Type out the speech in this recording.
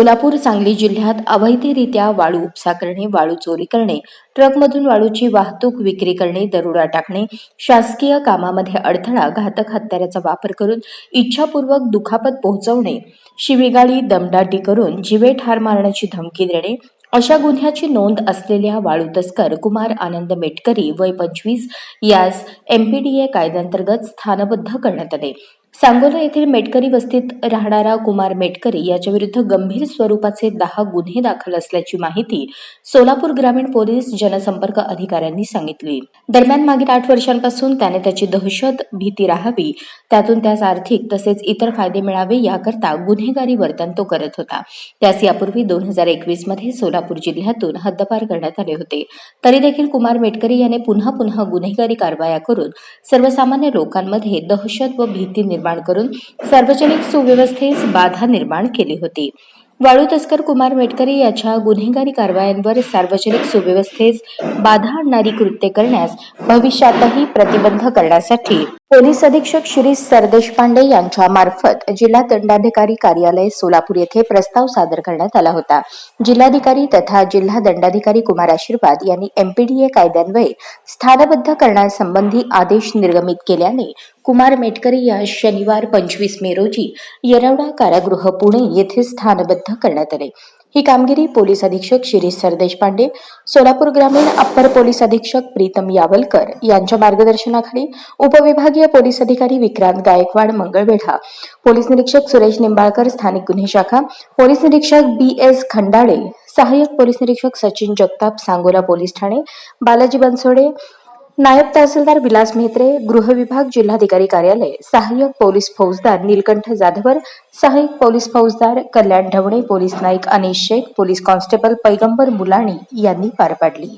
कोल्हापूर सांगली जिल्ह्यात अवैधरित्या वाळू उपसा करणे वाळू चोरी करणे ट्रकमधून वाळूची वाहतूक विक्री करणे दरोडा टाकणे शासकीय कामामध्ये अडथळा घातक हत्याराचा वापर करून इच्छापूर्वक दुखापत पोहोचवणे शिवीगाळी दमदाटी करून जिवे ठार मारण्याची धमकी देणे अशा गुन्ह्याची नोंद असलेल्या वाळू तस्कर कुमार आनंद मेटकरी वय पंचवीस यास एमपीडीए कायद्यांतर्गत स्थानबद्ध करण्यात आले. सांगोला येथील मेटकरी वस्तीत राहणारा कुमार मेटकरी याच्याविरुद्ध गंभीर स्वरूपाचे दहा गुन्हे दाखल असल्याची माहिती सोलापूर ग्रामीण पोलीस जनसंपर्क अधिकाऱ्यांनी सांगितली. दरम्यान मागील आठ वर्षांपासून त्याने त्याची दहशत भीती राहावी त्यातून त्यास आर्थिक तसेच इतर फायदे मिळावे याकरता गुन्हेगारी वर्तन तो करत होता. त्यास यापूर्वी दोन हजार एकवीसमध्ये सोलापूर जिल्ह्यातून हद्दपार करण्यात आले होते. तरी देखील कुमार मेटकरी याने पुन्हा पुन्हा गुन्हेगारी कारवाया करून सर्वसामान्य लोकांमध्ये दहशत व भीती निर्माण करून सार्वजनिक सुव्यवस्थेस बाधा निर्माण केली होती. वाळू तस्कर कुमार मेटकरी याच्या गुन्हेगारी कारवायांवर सार्वजनिक सुव्यवस्थेस बाधा आणणारी कृत्ये करण्यास भविष्यातही प्रतिबंध करण्यासाठी पोलीस अधीक्षक श्री सरदेश पांडे यांच्या मार्फत जिल्हा दंडाधिकारी कार्यालय सोलापूर येथे प्रस्ताव सादर करण्यात आला होता. जिल्हाधिकारी तथा जिल्हा दंडाधिकारी कुमार आशीर्वाद यांनी एमपीडीए कायद्यान्वये स्थानबद्ध करण्यासंबंधी आदेश निर्गमित केल्याने कुमार मेटकरी या शनिवार पंचवीस मे रोजी येरवडा कारागृह पुणे येथे स्थानबद्ध करण्यात आले. ही कामगिरी पोलीस अधीक्षक शिरीष सरदेशपांडे सोलापूर ग्रामीण अप्पर पोलीस अधीक्षक प्रीतम यावलकर यांच्या मार्गदर्शनाखाली उपविभागीय पोलीस अधिकारी विक्रांत गायकवाड मंगळवेढा पोलीस निरीक्षक सुरेश निंबाळकर स्थानिक गुन्हे शाखा पोलीस निरीक्षक बी एस खंडाळे सहाय्यक पोलीस निरीक्षक सचिन जगताप सांगोला पोलीस ठाणे बालाजी बनसोडे नायब तहसीलदार विलास म्हेत्रे गृह विभाग जिल्हाधिकारी कार्यालय सहाय्यक पोलीस फौजदार नीलकंठ जाधवर सहाय्यक पोलीस फौजदार कल्याण ढवणे पोलीस नाईक अनिश शेख पोलीस कॉन्स्टेबल पैगंबर मुलाणी यांनी पार पाडली.